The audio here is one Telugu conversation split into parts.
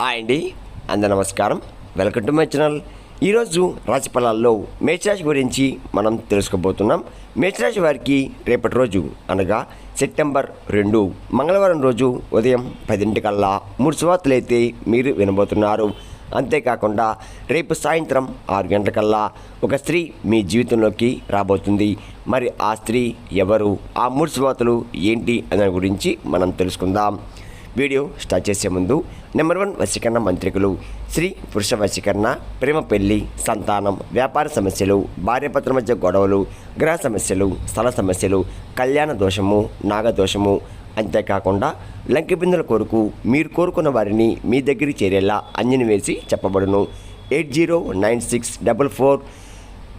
హాయ్ అండి అందరు నమస్కారం. Welcome to my channel. ఈరోజు రాశి ఫలాల్లో మేషరాశి గురించి మనం తెలుసుకోబోతున్నాం. మేషరాశి వారికి రేపటి రోజు అనగా సెప్టెంబర్ రెండు మంగళవారం రోజు ఉదయం పదింటికల్లా మూడు సువార్తలు అయితే మీరు వినబోతున్నారు. అంతేకాకుండా రేపు సాయంత్రం ఆరు గంటలకల్లా ఒక స్త్రీ మీ జీవితంలోకి రాబోతుంది. మరి ఆ స్త్రీ ఎవరు? ఆ మూడు సువార్తలు ఏంటి? అనే గురించి మనం తెలుసుకుందాం. వీడియో స్టార్ట్ చేసే ముందు నెంబర్ వన్ వశీకరణ మంత్రికులు స్త్రీ పురుష వశీకరణ ప్రేమ పెళ్ళి సంతానం వ్యాపార సమస్యలు భార్యపత్ర మధ్య గొడవలు గ్రహ సమస్యలు స్థల సమస్యలు కళ్యాణ దోషము నాగదోషము అంతేకాకుండా లంకిబిందుల కొరకు మీరు కోరుకున్న వారిని మీ దగ్గరికి చేరేలా అంజని వేసి చెప్పబడును. Eight zero nine six double four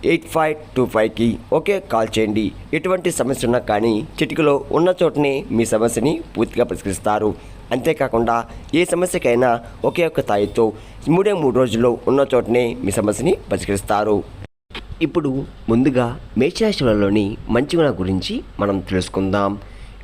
eight five two ఫైవ్కి ఒకే కాల్ చేయండి. ఎటువంటి సమస్య ఉన్నా కానీ చిటికలో ఉన్న చోటనే మీ సమస్యని పూర్తిగా పరిష్కరిస్తారు. అంతేకాకుండా ఏ సమస్యకైనా ఒకే ఒక్క తాయితో మూడే మూడు రోజుల్లో ఉన్న చోటనే మీ సమస్యని పరిష్కరిస్తారు. ఇప్పుడు ముందుగా మేషరాశులలోని మంచి గుణ గురించి మనం తెలుసుకుందాం.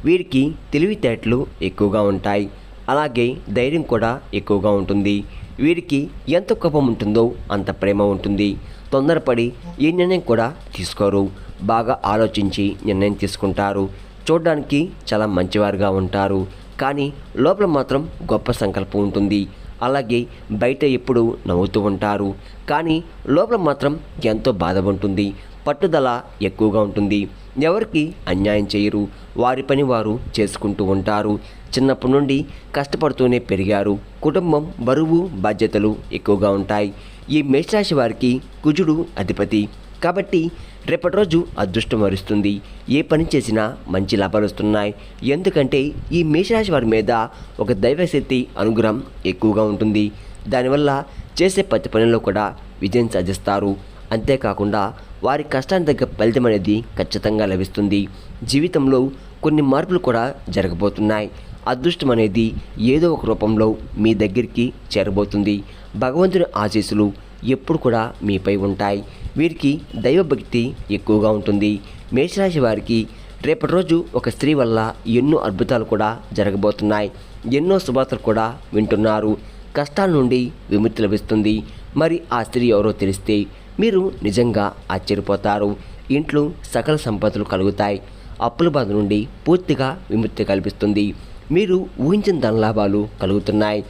వీరికి తెలివితేటలు ఎక్కువగా ఉంటాయి. అలాగే ధైర్యం కూడా ఎక్కువగా ఉంటుంది. వీరికి ఎంత కోపం ఉంటుందో అంత ప్రేమ ఉంటుంది. తొందరపడి ఏ నిర్ణయం కూడా తీసుకోరు. బాగా ఆలోచించి నిర్ణయం తీసుకుంటారు. చూడడానికి చాలా మంచివారుగా ఉంటారు. కానీ లోపల మాత్రం గొప్ప సంకల్పం ఉంటుంది. అలాగే బయట ఎప్పుడు నవ్వుతూ ఉంటారు. కానీ లోపల మాత్రం ఎంతో బాధ ఉంటుంది. పట్టుదల ఎక్కువగా ఉంటుంది. ఎవరికి అన్యాయం చేయరు. వారి పని వారు చేసుకుంటూ ఉంటారు. చిన్నప్పటి నుండి కష్టపడుతూనే పెరిగారు. కుటుంబం బరువు బాధ్యతలు ఎక్కువగా ఉంటాయి. ఈ మేషరాశి వారికి కుజుడు అధిపతి. కాబట్టి రేపటి రోజు అదృష్టం వరుస్తుంది. ఏ పని చేసినా మంచి లాభాలు వస్తున్నాయి. ఎందుకంటే ఈ మేషరాశి వారి మీద ఒక దైవశక్తి అనుగ్రహం ఎక్కువగా ఉంటుంది. దానివల్ల చేసే ప్రతి పనిలో కూడా విజయం సాధిస్తారు. అంతేకాకుండా వారి కష్టానికి తగ్గ ఫలితం అనేది ఖచ్చితంగా లభిస్తుంది. జీవితంలో కొన్ని మార్పులు కూడా జరగబోతున్నాయి. అదృష్టం అనేది ఏదో ఒక రూపంలో మీ దగ్గరికి చేరబోతుంది. భగవంతుని ఆశీస్సులు ఎప్పుడు కూడా మీపై ఉంటాయి. వీరికి దైవభక్తి ఎక్కువగా ఉంటుంది. మేషరాశి వారికి రేపటి రోజు ఒక స్త్రీ వల్ల ఎన్నో అద్భుతాలు కూడా జరగబోతున్నాయి. ఎన్నో శుభార్తలు కూడా వింటున్నారు. కష్టాల నుండి విముక్తి లభిస్తుంది. మరి ఆ స్త్రీ ఎవరో తెలిస్తే మీరు నిజంగా ఆశ్చర్యపోతారు. ఇంట్లో సకల సంపదలు కలుగుతాయి. అప్పుల బాధ నుండి పూర్తిగా విముక్తి కల్పిస్తుంది. మీరు ఊహించిన ధనలాభాలు కలుగుతున్నాయి.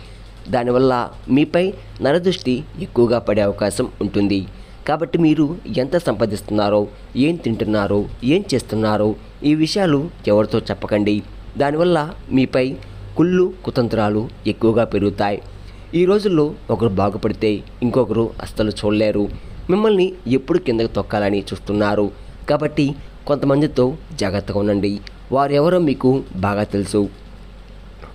దానివల్ల మీపై నరదృష్టి ఎక్కువగా పడే అవకాశం ఉంటుంది. కాబట్టి మీరు ఎంత సంపాదిస్తున్నారో ఏం తింటున్నారో ఏం చేస్తున్నారో ఈ విషయాలు ఎవరితో చెప్పకండి. దానివల్ల మీపై కుళ్ళు కుతంత్రాలు ఎక్కువగా పెరుగుతాయి. ఈ రోజుల్లో ఒకరు బాగుపడితే ఇంకొకరు అస్సలు చూడలేరు. మిమ్మల్ని ఎప్పుడు కిందకు తొక్కాలని చూస్తున్నారు. కాబట్టి కొంతమందితో జాగ్రత్తగా ఉండండి. వారెవరో మీకు బాగా తెలుసు.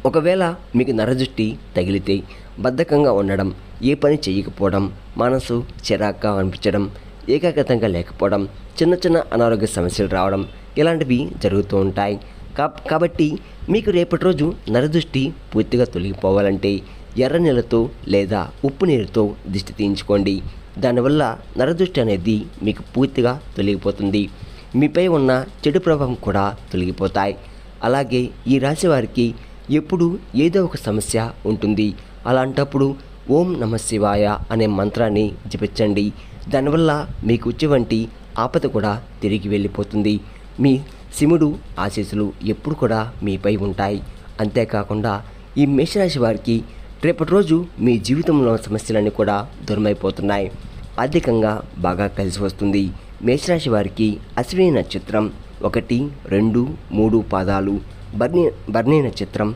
ఒకవేళ మీకు నరదృష్టి తగిలితే బద్ధకంగా ఉండడం ఏ పని చేయకపోవడం మనసు చిరాగ్గా అనిపించడం ఏకాగ్రతంగా లేకపోవడం చిన్న చిన్న అనారోగ్య సమస్యలు రావడం ఇలాంటివి జరుగుతూ ఉంటాయి. కా- కాబట్టి మీకు రేపటి రోజు నరదృష్టి పూర్తిగా తొలగిపోవాలంటే ఎర్ర నీళ్ళతో లేదా ఉప్పు నీరుతో దిష్టి తీయించుకోండి. దానివల్ల నరదృష్టి అనేది మీకు పూర్తిగా తొలగిపోతుంది. మీపై ఉన్న చెడు ప్రభావం కూడా తొలగిపోతాయి. అలాగే ఈ రాశి వారికి ఎప్పుడు ఏదో ఒక సమస్య ఉంటుంది. అలాంటప్పుడు ఓం నమ శివాయ అనే మంత్రాన్ని జపించండి. దానివల్ల మీకు వచ్చేవంటి ఆపద కూడా తిరిగి వెళ్ళిపోతుంది. మీ శివుడు ఆశీస్సులు ఎప్పుడు కూడా మీపై ఉంటాయి. అంతేకాకుండా ఈ మేషరాశి వారికి రేపటి రోజు మీ జీవితంలో సమస్యలన్నీ కూడా దూరమైపోతున్నాయి. ఆర్థికంగా బాగా కలిసి వస్తుంది. మేషరాశి వారికి అశ్విని నక్షత్రం ఒకటి రెండు మూడు పాదాలు. బర్ణి బర్ణి నక్షత్రం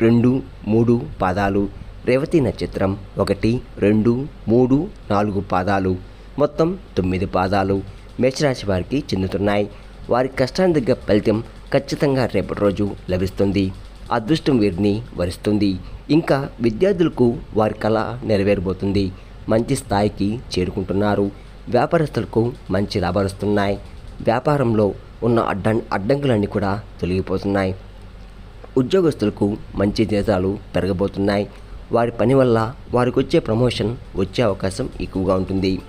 రెండు మూడు పాదాలు రేవతి నక్షత్రం ఒకటి రెండు మూడు నాలుగు పాదాలు మొత్తం తొమ్మిది పాదాలు మేషరాశి వారికి చెందుతున్నాయి. వారి కష్టానికి దగ్గర ఫలితం ఖచ్చితంగా రేపటి రోజు లభిస్తుంది. అదృష్టం వీరిని వరిస్తుంది. ఇంకా విద్యార్థులకు వారి కళ నెరవేరబోతుంది. మంచి స్థాయికి చేరుకుంటున్నారు. వ్యాపారస్తులకు మంచి లాభాలు వస్తున్నాయి. వ్యాపారంలో ఉన్న అడ్డం అడ్డంకులన్నీ కూడా తొలగిపోతున్నాయి. ఉద్యోగస్తులకు మంచి జీతాలు పెరగబోతున్నాయి. వారి పని వల్ల వారికి వచ్చే ప్రమోషన్ వచ్చే అవకాశం ఎక్కువగా ఉంటుంది.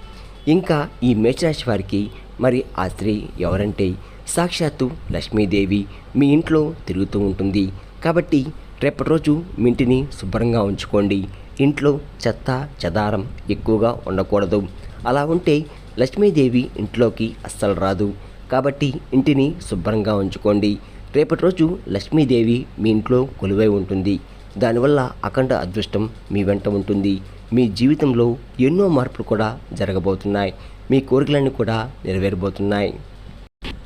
ఇంకా ఈ మేషరాశి వారికి మరి ఆ స్త్రీ ఎవరంటే సాక్షాత్తు లక్ష్మీదేవి మీ ఇంట్లో తిరుగుతూ ఉంటుంది. కాబట్టి రేపటి రోజు మీ ఇంటిని శుభ్రంగా ఉంచుకోండి. ఇంట్లో చెత్త చెదారం ఎక్కువగా ఉండకూడదు. అలా ఉంటే లక్ష్మీదేవి ఇంట్లోకి అస్సలు రాదు. కాబట్టి ఇంటిని శుభ్రంగా ఉంచుకోండి. రేపటి రోజు లక్ష్మీదేవి మీ ఇంట్లో కొలువై ఉంటుంది. దానివల్ల అఖండ అదృష్టం మీ వెంట ఉంటుంది. మీ జీవితంలో ఎన్నో మార్పులు కూడా జరగబోతున్నాయి. మీ కోరికలన్నీ కూడా నెరవేరబోతున్నాయి.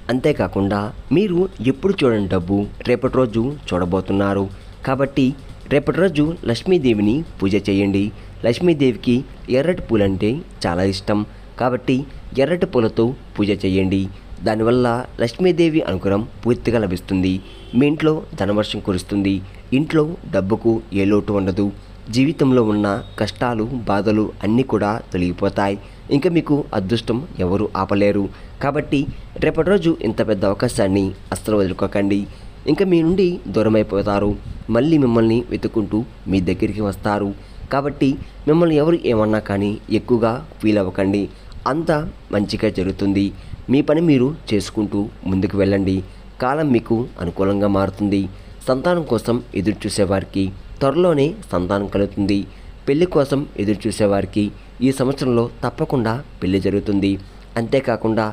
అంతేకాకుండా మీరు ఎప్పుడు చూడని డబ్బు రేపటి రోజు చూడబోతున్నారు. కాబట్టి రేపటి రోజు లక్ష్మీదేవిని పూజ చేయండి. లక్ష్మీదేవికి ఎర్రటి పూలంటే చాలా ఇష్టం. కాబట్టి ఎర్రటి పూలతో పూజ చేయండి. దానివల్ల లక్ష్మీదేవి అనుగ్రహం పూర్తిగా లభిస్తుంది. మీ ఇంట్లో ధనవర్షం కురుస్తుంది. ఇంట్లో డబ్బుకు ఏ లోటు ఉండదు. జీవితంలో ఉన్న కష్టాలు బాధలు అన్నీ కూడా తొలగిపోతాయి. ఇంకా మీకు అదృష్టం ఎవరు ఆపలేరు. కాబట్టి రేపటి రోజు ఇంత పెద్ద అవకాశాన్ని అస్సలు వదులుకోకండి. ఇంకా మీ నుండి దూరమైపోతారు. మళ్ళీ మిమ్మల్ని వెతుక్కుంటూ మీ దగ్గరికి వస్తారు. కాబట్టి మిమ్మల్ని ఎవరు ఏమన్నా కానీ ఎక్కువగా ఫీల్ అవ్వకండి అంతా మంచిగా జరుగుతుంది. మీ పని మీరు చేసుకుంటూ ముందుకు వెళ్ళండి. కాలం మీకు అనుకూలంగా మారుతుంది. సంతానం కోసం ఎదురు చూసేవారికి త్వరలోనే సంతానం కలుగుతుంది. పెళ్ళి కోసం ఎదురు చూసేవారికి ఈ సంవత్సరంలో తప్పకుండా పెళ్ళి జరుగుతుంది. అంతేకాకుండా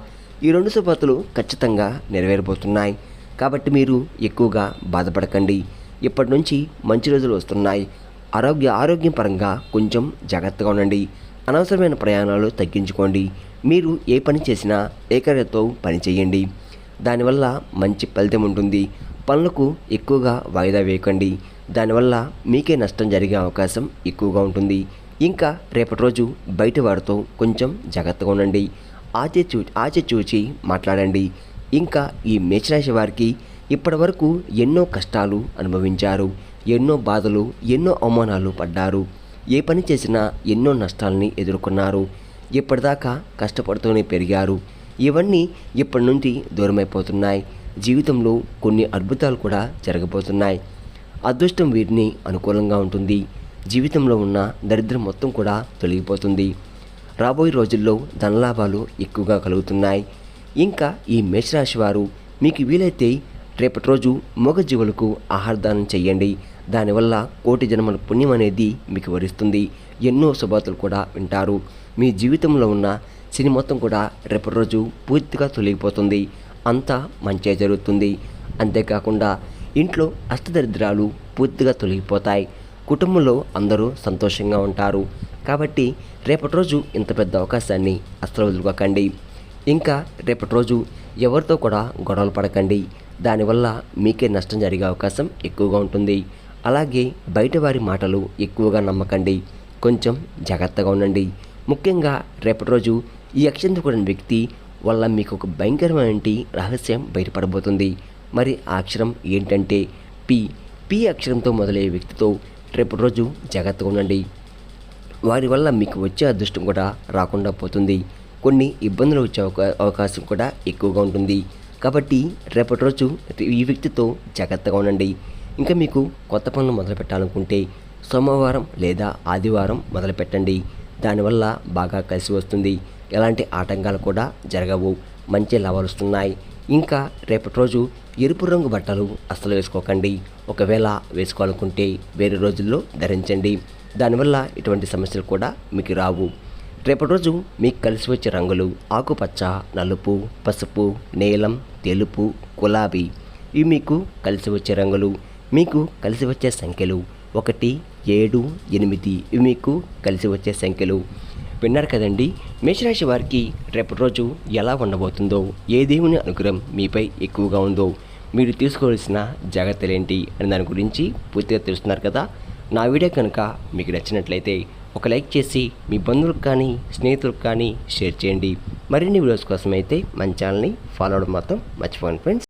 ఈ రెండు శుభతులు ఖచ్చితంగా నెరవేరబోతున్నాయి. కాబట్టి మీరు ఎక్కువగా బాధపడకండి. ఇప్పటి నుంచి మంచి రోజులు వస్తున్నాయి. ఆరోగ్య ఆరోగ్యం పరంగా కొంచెం జాగ్రత్తగా ఉండండి. అనవసరమైన ప్రయాణాలు తగ్గించుకోండి. మీరు ఏ పని చేసినా ఏకరతో పని చేయండి. దానివల్ల మంచి ఫలితం ఉంటుంది. పనులకు ఎక్కువగా వాయిదా వేయకండి. దానివల్ల మీకే నష్టం జరిగే అవకాశం ఎక్కువగా ఉంటుంది. ఇంకా రేపటి రోజు బయట వారితో కొంచెం జాగ్రత్తగా ఉండండి. ఆచే చూ ఆచి చూచి మాట్లాడండి. ఇంకా ఈ మేషరాశి వారికి ఇప్పటి వరకు ఎన్నో కష్టాలు అనుభవించారు. ఎన్నో బాధలు ఎన్నో అవమానాలు పడ్డారు. ఏ పని చేసినా ఎన్నో నష్టాలని ఎదుర్కొన్నారు. ఇప్పటిదాకా కష్టపడుతూనే పెరిగారు. ఇవన్నీ ఇప్పటి నుండి దూరమైపోతున్నాయి. జీవితంలో కొన్ని అద్భుతాలు కూడా జరగబోతున్నాయి. అదృష్టం వీరిని అనుకూలంగా ఉంటుంది. జీవితంలో ఉన్న దరిద్రం మొత్తం కూడా తొలగిపోతుంది. రాబోయే రోజుల్లో ధనలాభాలు ఎక్కువగా కలుగుతున్నాయి. ఇంకా ఈ మేషరాశి వారు మీకు వీలైతే రేపటి రోజు మూగజీవులకు ఆహారదానం చేయండి. దానివల్ల కోటి జన్మల పుణ్యం అనేది మీకు వరిస్తుంది. ఎన్నో శుభాతులు కూడా వింటారు. మీ జీవితంలో ఉన్న శని మొత్తం కూడా రేపటి రోజు పూర్తిగా తొలగిపోతుంది. అంతా మంచిగా జరుగుతుంది. అంతేకాకుండా ఇంట్లో అష్టదరిద్రాలు పూర్తిగా తొలగిపోతాయి. కుటుంబంలో అందరూ సంతోషంగా ఉంటారు. కాబట్టి రేపటి రోజు ఇంత పెద్ద అవకాశాన్ని అస్సలు వదులుకోకండి. ఇంకా రేపటి రోజు ఎవరితో కూడా గొడవలు పడకండి. దానివల్ల మీకే నష్టం జరిగే అవకాశం ఎక్కువగా ఉంటుంది. అలాగే బయట వారి మాటలు ఎక్కువగా నమ్మకండి. కొంచెం జాగ్రత్తగా ఉండండి. ముఖ్యంగా రేపటి రోజు ఈ అక్షంత కూడిన వ్యక్తి వల్ల మీకు ఒక భయంకరమైన రహస్యం బయటపడబోతుంది. మరి ఆ అక్షరం ఏంటంటే పి. పి అక్షరంతో మొదలయ్యే వ్యక్తితో రేపటి రోజు జాగ్రత్తగా ఉండండి. వారి వల్ల మీకు వచ్చే అదృష్టం కూడా రాకుండా పోతుంది. కొన్ని ఇబ్బందులు వచ్చే అవకా- అవకాశం కూడా ఎక్కువగా ఉంటుంది. కాబట్టి రేపటి రోజు ఈ వ్యక్తితో జాగ్రత్తగా ఉండండి. ఇంకా మీకు కొత్త పనులు మొదలు పెట్టాలనుకుంటే సోమవారం లేదా ఆదివారం మొదలు పెట్టండి దానివల్ల బాగా కలిసి వస్తుంది. ఎలాంటి ఆటంకాలు కూడా జరగవు. మంచి లాభాలు వస్తున్నాయి. ఇంకా రేపటి రోజు ఎరుపు రంగు బట్టలు అస్సలు వేసుకోకండి. ఒకవేళ వేసుకోవాలనుకుంటే వేరే రోజుల్లో ధరించండి. దానివల్ల ఇటువంటి సమస్యలు కూడా మీకు రావు. రేపటి రోజు మీకు కలిసి వచ్చే రంగులు ఆకుపచ్చ నలుపు పసుపు నీలం తెలుపు గులాబీ. ఇవి మీకు కలిసి వచ్చే రంగులు. మీకు కలిసి వచ్చే సంఖ్యలు ఒకటి ఏడు ఎనిమిది ఇవి మీకు కలిసి వచ్చే సంఖ్యలు. విన్నారు కదండి మేషరాశి వారికి రేపటి రోజు ఎలా ఉండబోతుందో ఏ దేవుని అనుగ్రహం మీపై ఎక్కువగా ఉందో మీరు తీసుకోవాల్సిన జాగ్రత్తలు ఏంటి అని దాని గురించి పూర్తిగా తెలుస్తున్నారు కదా. నా వీడియో కనుక మీకు నచ్చినట్లయితే ఒక లైక్ చేసి మీ బంధువులకు కానీ స్నేహితులకు కానీ షేర్ చేయండి. మరిన్ని వీడియోస్ కోసం అయితే మన ఛానల్ని ఫాలో అవడం మాత్రం మర్చిపోండి ఫ్రెండ్స్.